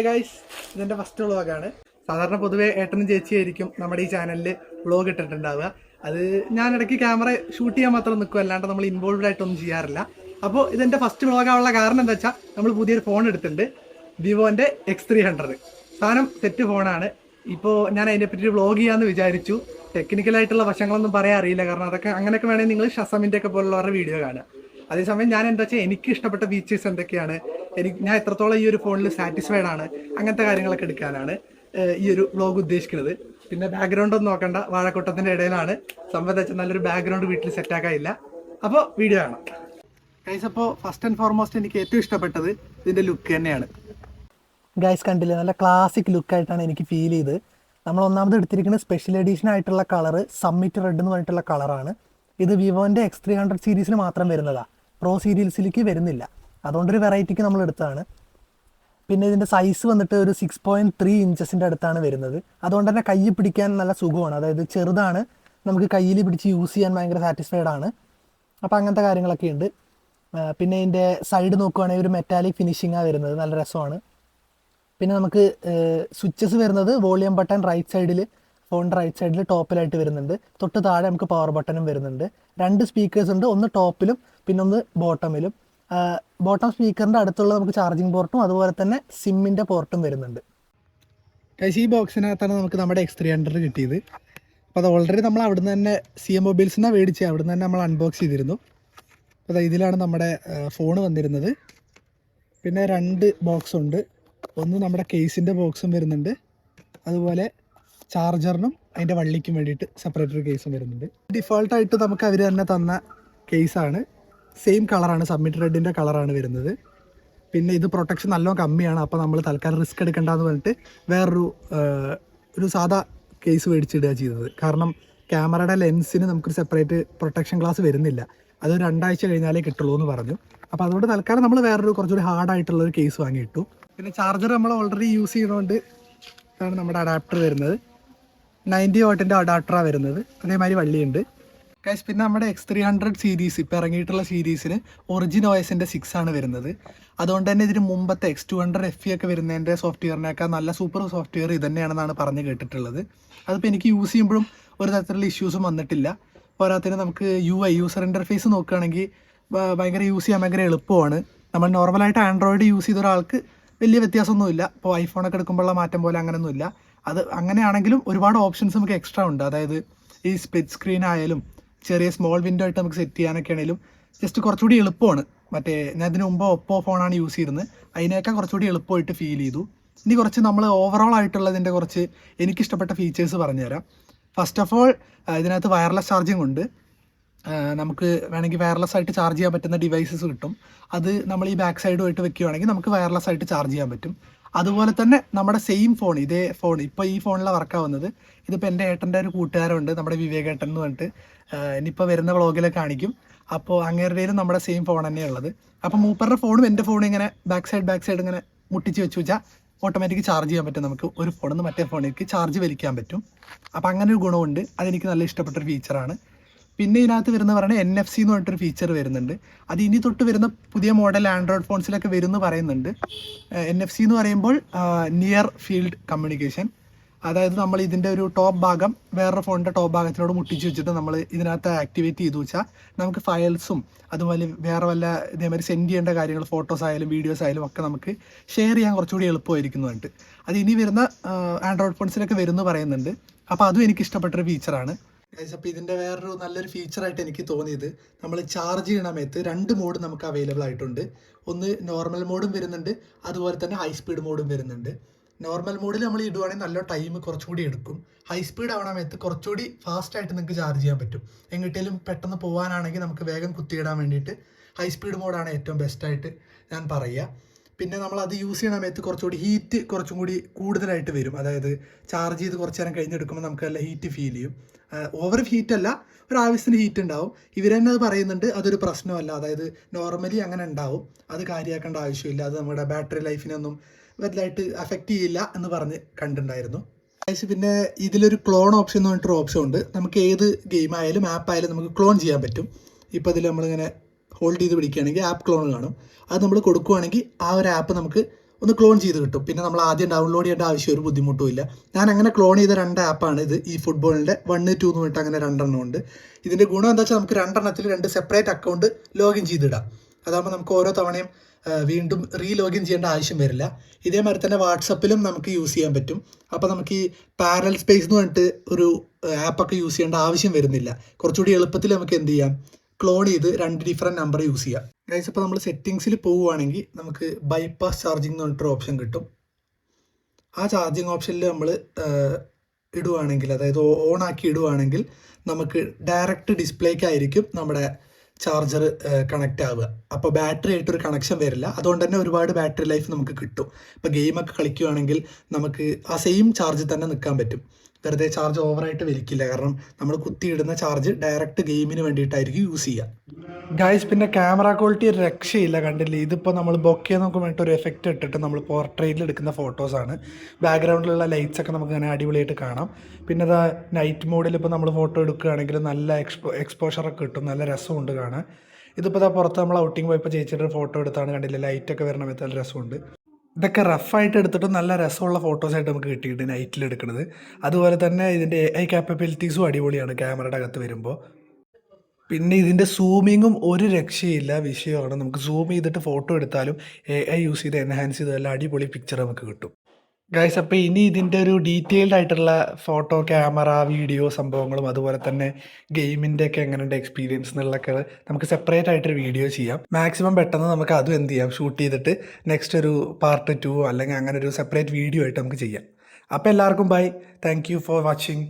Hi guys ഇതെന്റെ first വ്ളോഗാണ് സാധാരണ പൊതുവെ ഏട്ടനും ചേച്ചിയായിരിക്കും നമ്മുടെ ഈ ചാനലിൽ വ്ളോഗ് ഇട്ടിട്ടുണ്ടാവുക. അത് ഞാൻ ഇടയ്ക്ക് ക്യാമറ ഷൂട്ട് ചെയ്യാൻ മാത്രം നിൽക്കും അല്ലാണ്ട് നമ്മൾ ഇൻവോൾവ് ആയിട്ടൊന്നും ചെയ്യാറില്ല. അപ്പോൾ ഇതെന്റെ ഫസ്റ്റ് വ്ളോഗാവുള്ള കാരണം എന്താ വെച്ചാൽ നമ്മൾ പുതിയൊരു ഫോൺ എടുത്തിട്ടുണ്ട് വിവോന്റെ എക്സ് ത്രീ ഹൺഡ്രഡ് സാധനം സെറ്റ് ഫോണാണ് ഇപ്പോൾ ഞാൻ അതിനെപ്പറ്റി വ്ളോഗ് ചെയ്യാമെന്ന് വിചാരിച്ചു. ടെക്നിക്കലായിട്ടുള്ള വശങ്ങളൊന്നും പറയാൻ അറിയില്ല കാരണം അതൊക്കെ അങ്ങനെയൊക്കെ വേണമെങ്കിൽ നിങ്ങൾ ഷസമിന്റെ ഒക്കെ പോലുള്ളവരുടെ വീഡിയോ കാണുക. അതേസമയം ഞാൻ എന്താ വെച്ചാൽ എനിക്ക് ഇഷ്ടപ്പെട്ട ഫീച്ചേഴ്സ് എന്തൊക്കെയാണ്? എനിക്ക് ഞാൻ എത്രത്തോളം ഈ ഒരു ഫോണിൽ സാറ്റിസ്ഫൈഡ് ആണ് അങ്ങനത്തെ കാര്യങ്ങളൊക്കെ എടുക്കാനാണ് ഈ ഒരു വ്ലോഗ് ഉദ്ദേശിക്കുന്നത്. പിന്നെ ബാക്ക്ഗ്രൗണ്ട് ഒന്നും നോക്കണ്ട വാഴക്കൂട്ടത്തിന്റെ ഇടയിലാണ്. സംബന്ധിച്ച നല്ലൊരു ബാക്ക്ഗ്രൗണ്ട് വീട്ടിൽ സെറ്റ് ആക്കാനില്ല. അപ്പോൾ വീഡിയോ ആണ് ഗൈസ് അപ്പോൾ ഫസ്റ്റ് ആൻഡ് ഫോർമോസ്റ്റ് എനിക്ക് ഏറ്റവും ഇഷ്ടപ്പെട്ടത് ഇതിന്റെ ലുക്ക് തന്നെയാണ്. ഗൈസ് കണ്ടില്ലേ? നല്ല ക്ലാസിക് ലുക്കായിട്ടാണ് എനിക്ക് ഫീൽ ചെയ്ത്. നമ്മൾ ഒന്നാമത് എടുത്തിരിക്കുന്ന സ്പെഷ്യൽ എഡീഷൻ ആയിട്ടുള്ള കളർ സമ്മിറ്റ് റെഡ് എന്ന് പറഞ്ഞിട്ടുള്ള കളറാണ് ഇത് വിവോന്റെ എക്സ് ത്രീ ഹൺഡ്രഡ് സീരീസിന് മാത്രം വരുന്നതാണ് പ്രോ സീരീസിലേക്ക് വരുന്നില്ല. അതുകൊണ്ടൊരു വെറൈറ്റിക്ക് നമ്മൾ എടുത്തതാണ്. പിന്നെ ഇതിന്റെ സൈസ് വന്നിട്ട് ഒരു സിക്സ് പോയിന്റ് ത്രീ ഇഞ്ചസിന്റെ അടുത്താണ് വരുന്നത്. അതുകൊണ്ട് തന്നെ കൈ പിടിക്കാൻ നല്ല സുഖമാണ്. അതായത് ചെറുതാണ് നമുക്ക് കയ്യിൽ പിടിച്ച് യൂസ് ചെയ്യാൻ ഭയങ്കര സാറ്റിസ്ഫൈഡ് ആണ്. അപ്പോൾ അങ്ങനത്തെ കാര്യങ്ങളൊക്കെ ഉണ്ട്. പിന്നെ ഇതിന്റെ സൈഡ് നോക്കുവാണെങ്കിൽ ഒരു മെറ്റാലിക് ഫിനിഷിങ്ങാണ് വരുന്നത്. നല്ല രസമാണ്. പിന്നെ നമുക്ക് സ്വിച്ചസ് വരുന്നത് വോളിയം ബട്ടൺ റൈറ്റ് സൈഡിൽ ഫോണിന്റെ റൈറ്റ് സൈഡിൽ ടോപ്പിലായിട്ട് വരുന്നുണ്ട്. തൊട്ട് താഴെ നമുക്ക് പവർ ബട്ടണും വരുന്നുണ്ട്. രണ്ട് സ്പീക്കേഴ്സ് ഉണ്ട്. ഒന്ന് ടോപ്പിലും പിന്നെ ഒന്ന് ബോട്ടമിലും ബോട്ടം സ്പീക്കറിന്റെ അടുത്തുള്ള നമുക്ക് ചാർജിങ് പോർട്ടും അതുപോലെ തന്നെ സിമ്മിന്റെ പോർട്ടും വരുന്നുണ്ട്. ഈ ബോക്സിനകത്താണ് നമുക്ക് നമ്മുടെ എക്സ് ത്രീ ഹൺഡ്രഡ് കിട്ടിയത്. അപ്പോൾ അത് ഓൾറെഡി നമ്മൾ അവിടുന്ന് തന്നെ സി എം മൊബൈൽസിനാണ് മേടിച്ചത് അവിടുന്ന് തന്നെ നമ്മൾ അൺബോക്സ് ചെയ്തിരുന്നു. അപ്പോൾ അത് ഇതിലാണ് നമ്മുടെ ഫോൺ വന്നിരുന്നത്. പിന്നെ രണ്ട് ബോക്സ് ഉണ്ട്. ഒന്ന് നമ്മുടെ കേസിന്റെ ബോക്സും വരുന്നുണ്ട്. അതുപോലെ ചാർജറിനും അതിന്റെ വള്ളിക്കും വേണ്ടിയിട്ട് സെപ്പറേറ്റ് കേസും വരുന്നുണ്ട്. ഡിഫോൾട്ടായിട്ട് നമുക്ക് അവർ തന്നെ തന്ന കേസാണ് സെയിം കളറാണ് സബ്മിറ്റ് റെഡിന്റെ കളറാണ് വരുന്നത്. പിന്നെ ഇത് പ്രൊട്ടക്ഷൻ നല്ലോണം കമ്മിയാണ് അപ്പോൾ നമ്മൾ തൽക്കാലം റിസ്ക് എടുക്കേണ്ടെന്ന് പറഞ്ഞിട്ട് വേറൊരു ഒരു സാധാ കേസ് മേടിച്ചിടുക ചെയ്തത് കാരണം ക്യാമറയുടെ ലെൻസിന് നമുക്കൊരു സെപ്പറേറ്റ് പ്രൊട്ടക്ഷൻ ഗ്ലാസ് വരുന്നില്ല. അത് രണ്ടാഴ്ച കഴിഞ്ഞാലേ കിട്ടുള്ളൂ എന്ന് പറഞ്ഞു. അപ്പോൾ അതുകൊണ്ട് തൽക്കാലം നമ്മൾ വേറൊരു കുറച്ചുകൂടി ഹാർഡായിട്ടുള്ള ഒരു കേസ് വാങ്ങിയിട്ടു. പിന്നെ ചാർജർ നമ്മൾ ഓൾറെഡി യൂസ് ചെയ്യുന്നതുകൊണ്ട് ഇതാണ് നമ്മുടെ അഡാപ്റ്റർ വരുന്നത്. നയന്റി വാട്ടിന്റെ അഡാപ്റ്ററാണ് വരുന്നത്. അതേമാതിരി വള്ളിയുണ്ട്. ഗൈസ് പിന്നെ നമ്മുടെ എക്സ് ത്രീ ഹൺഡ്രഡ് സീരീസ് ഇപ്പോൾ ഇറങ്ങിയിട്ടുള്ള സീരീസിന് ഒറിജിൻ ഓയസിന്റെ സിക്സ് ആണ് വരുന്നത്. അതുകൊണ്ട് തന്നെ ഇതിന് മുമ്പത്തെ എക്സ് ടു ഹൺഡ്രഡ് എഫ് ഒക്കെ വരുന്നതിന്റെ സോഫ്റ്റ്വെയറിനേക്കാൾ നല്ല സൂപ്പർ സോഫ്റ്റ്വെയർ ഇത് തന്നെയാണെന്നാണ് പറഞ്ഞ് കേട്ടിട്ടുള്ളത്. അതിപ്പോൾ എനിക്ക് യൂസ് ചെയ്യുമ്പോഴും ഒരു തരത്തിലുള്ള ഇഷ്യൂസും വന്നിട്ടില്ല. പോരാത്തിന് നമുക്ക് യു ഐ യൂസർ ഇന്റർഫേസ് നോക്കുകയാണെങ്കിൽ ഭയങ്കര യൂസ് ചെയ്യാൻ ഭയങ്കര എളുപ്പമാണ്. നമ്മൾ നോർമലായിട്ട് ആൻഡ്രോയിഡ് യൂസ് ചെയ്ത ഒരാൾക്ക് വലിയ വ്യത്യാസമൊന്നുമില്ല. ഇപ്പോൾ ഐഫോണൊക്കെ എടുക്കുമ്പോഴുള്ള മാറ്റം പോലെ അങ്ങനെയൊന്നുമില്ല അത് അങ്ങനെയാണെങ്കിലും ഒരുപാട് ഓപ്ഷൻസ് നമുക്ക് എക്സ്ട്രാ ഉണ്ട്. അതായത് ഈ സ്പ്ലിറ്റ് സ്ക്രീൻ ആയാലും ചെറിയ സ്മോൾ വിൻഡോ ആയിട്ട് നമുക്ക് സെറ്റ് ചെയ്യാനൊക്കെ ആണെങ്കിലും ജസ്റ്റ് കുറച്ചുകൂടി എളുപ്പമാണ്. മറ്റേ ഞാൻ ഇതിന് മുമ്പ് ഒപ്പോ ഫോണാണ് യൂസ് ചെയ്തിരുന്നത്. അതിനേക്കാൾ കുറച്ചുകൂടി എളുപ്പമായിട്ട് ഫീൽ ചെയ്തു. ഇനി കുറച്ച് നമ്മൾ ഓവറോൾ ആയിട്ടുള്ളതിന്റെ കുറച്ച് എനിക്കിഷ്ടപ്പെട്ട ഫീച്ചേഴ്സ് പറഞ്ഞുതരാം. ഫസ്റ്റ് ഓഫ് ഓൾ ഇതിനകത്ത് വയർലെസ് ചാർജിങ് ഉണ്ട്. നമുക്ക് വേണമെങ്കിൽ വയർലെസ് ആയിട്ട് ചാർജ് ചെയ്യാൻ പറ്റുന്ന ഡിവൈസസ് കിട്ടും. അത് നമ്മൾ ഈ ബാക്ക് സൈഡുമായിട്ട് വെക്കുകയാണെങ്കിൽ നമുക്ക് വയർലെസ് ആയിട്ട് ചാർജ് ചെയ്യാൻ പറ്റും. അതുപോലെ തന്നെ നമ്മുടെ സെയിം ഫോൺ ഇതേ ഫോൺ ഇപ്പോൾ ഈ ഫോണിലാണ് വർക്കാവുന്നത് ഇതിപ്പോ എന്റെ ഏട്ടന്റെ ഒരു കൂട്ടുകാരുണ്ട് നമ്മുടെ വിവേകേട്ടൻ എന്ന് പറഞ്ഞിട്ട്. ഇനിയിപ്പോ വരുന്ന വ്ളോഗിൽ കാണിക്കും. അപ്പോൾ അങ്ങേരുടെയിലും നമ്മുടെ സെയിം ഫോൺ തന്നെയാണ് ഉള്ളത്. അപ്പോൾ മൂപ്പറുടെ ഫോണും എന്റെ ഫോണും ഇങ്ങനെ ബാക്ക് സൈഡ് ബാക്ക് സൈഡ് ഇങ്ങനെ മുട്ടിച്ച് വെച്ച് വെച്ചാൽ ഓട്ടോമാറ്റിക് ചാർജ് ചെയ്യാൻ പറ്റും നമുക്ക്. ഒരു ഫോണിൽ നിന്ന് മറ്റേ ഫോണിലേക്ക് ചാർജ് വലിക്കാൻ പറ്റും. അപ്പോൾ അങ്ങനെ ഒരു ഗുണമുണ്ട്. അതെനിക്ക് നല്ല ഇഷ്ടപ്പെട്ട ഒരു ഫീച്ചറാണ് പിന്നെ ഇതിനകത്ത് വരുന്ന പറയുന്നത് എൻ എഫ് സി എന്ന് പറഞ്ഞിട്ടൊരു ഫീച്ചർ വരുന്നുണ്ട്. അത് ഇനി തൊട്ട് വരുന്ന പുതിയ മോഡൽ ആൻഡ്രോയിഡ് ഫോൺസിലൊക്കെ വരുന്നു പറയുന്നുണ്ട്. എൻ എഫ് സി എന്ന് പറയുമ്പോൾ നിയർ ഫീൽഡ് കമ്മ്യൂണിക്കേഷൻ അതായത് നമ്മൾ ഇതിന്റെ ഒരു ടോപ്പ് ഭാഗം വേറൊരു ഫോണിന്റെ ടോപ്പ് ഭാഗത്തിനോട് മുട്ടിച്ച് വെച്ചിട്ട് നമ്മൾ ഇതിനകത്ത് ആക്ടിവേറ്റ് ചെയ്തു വെച്ചാൽ നമുക്ക് ഫയൽസും അതുപോലെ വേറെ വല്ല ഇതേമാതിരി സെൻഡ് ചെയ്യേണ്ട കാര്യങ്ങൾ ഫോട്ടോസ് ആയാലും വീഡിയോസ് ആയാലും ഒക്കെ നമുക്ക് ഷെയർ ചെയ്യാൻ കുറച്ചുകൂടി എളുപ്പമായിരിക്കുന്നു പറഞ്ഞിട്ട് അത് ഇനി വരുന്ന ആൻഡ്രോയിഡ് ഫോൺസിലൊക്കെ വരുന്നു പറയുന്നുണ്ട്. അപ്പോൾ അതും എനിക്ക് ഇഷ്ടപ്പെട്ടൊരു ഫീച്ചറാണ് അപ്പോൾ ഇതിന്റെ വേറൊരു നല്ലൊരു ഫീച്ചറായിട്ട് എനിക്ക് തോന്നിയത്. നമ്മൾ ചാർജ് ചെയ്യണ സമയത്ത് രണ്ട് മോഡ് നമുക്ക് അവൈലബിൾ ആയിട്ടുണ്ട്. ഒന്ന് നോർമൽ മോഡും വരുന്നുണ്ട് അതുപോലെ തന്നെ ഹൈ സ്പീഡ് മോഡും വരുന്നുണ്ട്. നോർമൽ മോഡിൽ നമ്മൾ ഇടുവാണെങ്കിൽ നല്ല ടൈം കുറച്ചുകൂടി എടുക്കും. ഹൈ സ്പീഡ് ആവണ സമയത്ത് കുറച്ചുകൂടി ഫാസ്റ്റായിട്ട് നിങ്ങൾക്ക് ചാർജ് ചെയ്യാൻ പറ്റും. എങ്ങോട്ടേലും പെട്ടെന്ന് പോകാനാണെങ്കിൽ നമുക്ക് വേഗം കുത്തിയിടാൻ വേണ്ടിയിട്ട് ഹൈ സ്പീഡ് മോഡാണ് ഏറ്റവും ബെസ്റ്റായിട്ട് ഞാൻ പറയുക പിന്നെ നമ്മൾ അത് യൂസ് ചെയ്യണ സമയത്ത് കുറച്ചുകൂടി ഹീറ്റ് കുറച്ചും കൂടി കൂടുതലായിട്ട് വരും. അതായത് ചാർജ് ചെയ്ത് കുറച്ച് നേരം കഴിഞ്ഞെടുക്കുമ്പോൾ നമുക്ക് നല്ല ഹീറ്റ് ഫീൽ ചെയ്യും. ഓവർ ഹീറ്റ് അല്ല ഒരു ആവശ്യത്തിന് ഹീറ്റ് ഉണ്ടാവും. ഇവർ തന്നെ അത് പറയുന്നുണ്ട് അതൊരു പ്രശ്നമല്ല. അതായത് നോർമലി അങ്ങനെ ഉണ്ടാവും. അത് കാര്യമാക്കേണ്ട ആവശ്യമില്ല. അത് നമ്മുടെ ബാറ്ററി ലൈഫിനൊന്നും വലുതായിട്ട് അഫക്റ്റ് ചെയ്യില്ല എന്ന് പറഞ്ഞ് കണ്ടിട്ടുണ്ടായിരുന്നു. പിന്നെ ഇതിലൊരു ക്ലോൺ ഓപ്ഷൻ എന്ന് പറഞ്ഞിട്ടൊരു ഓപ്ഷൻ ഉണ്ട്. നമുക്ക് ഏത് ഗെയിം ആയാലും ആപ്പ് ആയാലും നമുക്ക് ക്ലോൺ ചെയ്യാൻ പറ്റും. ഇപ്പോൾ ഇതിൽ നമ്മളിങ്ങനെ ഹോൾഡ് ചെയ്ത് പിടിക്കുകയാണെങ്കിൽ ആപ്പ് ക്ലോൺ കാണും. അത് നമ്മൾ കൊടുക്കുകയാണെങ്കിൽ ആ ഒരു ആപ്പ് നമുക്ക് ഒന്ന് ക്ലോൺ ചെയ്ത് കിട്ടും. പിന്നെ നമ്മൾ ആദ്യം ഡൗൺലോഡ് ചെയ്യേണ്ട ആവശ്യം ഒരു ബുദ്ധിമുട്ടും ഇല്ല. ഞാൻ അങ്ങനെ ക്ലോൺ ചെയ്ത രണ്ട് ആപ്പാണ് ഇത്. ഈ ഫുട്ബോളിന്റെ വണ്ണ് ടു എന്ന് പറഞ്ഞിട്ട് അങ്ങനെ രണ്ടെണ്ണം ഉണ്ട്. ഇതിന്റെ ഗുണം എന്താ വെച്ചാൽ നമുക്ക് രണ്ടെണ്ണത്തിൽ രണ്ട് സെപ്പറേറ്റ് അക്കൗണ്ട് ലോഗിൻ ചെയ്തിടാം. അതാകുമ്പോൾ നമുക്ക് ഓരോ തവണയും വീണ്ടും റീ ലോഗിൻ ചെയ്യേണ്ട ആവശ്യം വരില്ല. ഇതേമാതിരി തന്നെ വാട്സപ്പിലും നമുക്ക് യൂസ് ചെയ്യാൻ പറ്റും. അപ്പോൾ നമുക്ക് ഈ പാരൽ സ്പേസ് എന്ന് പറഞ്ഞിട്ട് ഒരു ആപ്പൊക്കെ യൂസ് ചെയ്യേണ്ട ആവശ്യം വരുന്നില്ല. കുറച്ചുകൂടി എളുപ്പത്തിൽ നമുക്ക് എന്ത് ചെയ്യാം? ക്ലോൺ ചെയ്ത് രണ്ട് ഡിഫറെന്റ് നമ്പർ യൂസ് ചെയ്യാം. ഗൈസ് ഇപ്പോൾ നമ്മൾ സെറ്റിങ്സിൽ പോവുകയാണെങ്കിൽ നമുക്ക് ബൈപ്പാസ് ചാർജിങ് എന്ന് പറഞ്ഞിട്ടൊരു ഓപ്ഷൻ കിട്ടും. ആ ചാർജിങ് ഓപ്ഷനിൽ നമ്മൾ ഇടുവാണെങ്കിൽ അതായത് ഓൺ ആക്കി ഇടുവാണെങ്കിൽ നമുക്ക് ഡയറക്റ്റ് ഡിസ്പ്ലേക്കായിരിക്കും നമ്മുടെ ചാർജർ കണക്റ്റ് ആവുക. അപ്പോൾ ബാറ്ററി ആയിട്ടൊരു കണക്ഷൻ വരില്ല. അതുകൊണ്ട് തന്നെ ഒരുപാട് ബാറ്ററി ലൈഫ് നമുക്ക് കിട്ടും. ഇപ്പോൾ ഗെയിമൊക്കെ കളിക്കുകയാണെങ്കിൽ നമുക്ക് ആ സെയിം ചാർജ് തന്നെ നിൽക്കാൻ പറ്റും. വെറുതെ ചാർജ് ഓവറായിട്ട് വലിക്കില്ല. കാരണം നമ്മൾ കുത്തിയിടുന്ന ചാർജ് ഡയറക്റ്റ് ഗെയിമിന് വേണ്ടിയിട്ടായിരിക്കും യൂസ് ചെയ്യുക. ഗായ്സ് പിന്നെ ക്യാമറ ക്വാളിറ്റി രക്ഷയില്ല കണ്ടില്ലേ? ഇതിപ്പോൾ നമ്മൾ ബൊക്കെ വേണ്ടിയിട്ട് ഒരു എഫക്റ്റ് ഇട്ടിട്ട് നമ്മൾ പോർട്രേറ്റിൽ എടുക്കുന്ന ഫോട്ടോസാണ് ബാക്ക്ഗ്രൗണ്ടിലുള്ള ലൈറ്റ്സ് ഒക്കെ നമുക്ക് അങ്ങനെ അടിപൊളിയായിട്ട് കാണാം. പിന്നെ അതാ നൈറ്റ് മോഡിൽ ഇപ്പോൾ നമ്മൾ ഫോട്ടോ എടുക്കുകയാണെങ്കിൽ നല്ല എക്സ്പോ എക്സ്പോഷറൊക്കെ കിട്ടും. നല്ല രസമുണ്ട് കാണാൻ. ഇതിപ്പോൾ ഇതാ പുറത്ത് നമ്മൾ ഔട്ടിങ് പോയപ്പോൾ ചേച്ചിയുടെ ഫോട്ടോ എടുത്താണ് കണ്ടില്ല? ലൈറ്റൊക്കെ വരണ നല്ല രസമുണ്ട്. ഇതൊക്കെ റഫായിട്ട് എടുത്തിട്ട് നല്ല രസമുള്ള ഫോട്ടോസായിട്ട് നമുക്ക് കിട്ടിയിട്ട് നൈറ്റിൽ എടുക്കുന്നത്. അതുപോലെ തന്നെ ഇതിന്റെ എ ഐ ക്യാപ്പബിലിറ്റീസും അടിപൊളിയാണ് ക്യാമറയുടെ അകത്ത് വരുമ്പോൾ. പിന്നെ ഇതിന്റെ സൂമിങ്ങും ഒരു രക്ഷയില്ല വിഷയമാണ്. നമുക്ക് സൂം ചെയ്തിട്ട് ഫോട്ടോ എടുത്താലും എ ഐ യൂസ് ചെയ്ത് എൻഹാൻസ് ചെയ്ത് നല്ല അടിപൊളി പിക്ചർ നമുക്ക് കിട്ടും. ഗൈസ് അപ്പോൾ ഇനി ഇതിന്റെ ഒരു ഡീറ്റെയിൽഡ് ആയിട്ടുള്ള ഫോട്ടോ ക്യാമറ വീഡിയോ സംഭവങ്ങളും അതുപോലെ തന്നെ ഗെയിമിന്റെ ഒക്കെ എങ്ങനെയുണ്ട് എക്സ്പീരിയൻസ് എന്നുള്ളൊക്കെ നമുക്ക് സെപ്പറേറ്റ് ആയിട്ടൊരു വീഡിയോ ചെയ്യാം. മാക്സിമം പെട്ടെന്ന് നമുക്ക് അതും എന്ത് ചെയ്യാം? ഷൂട്ട് ചെയ്തിട്ട് നെക്സ്റ്റ് ഒരു പാർട്ട് ടു അല്ലെങ്കിൽ അങ്ങനെ ഒരു സെപ്പറേറ്റ് വീഡിയോ ആയിട്ട് നമുക്ക് ചെയ്യാം. അപ്പോൾ എല്ലാവർക്കും ബൈ താങ്ക് ഫോർ വാച്ചിങ്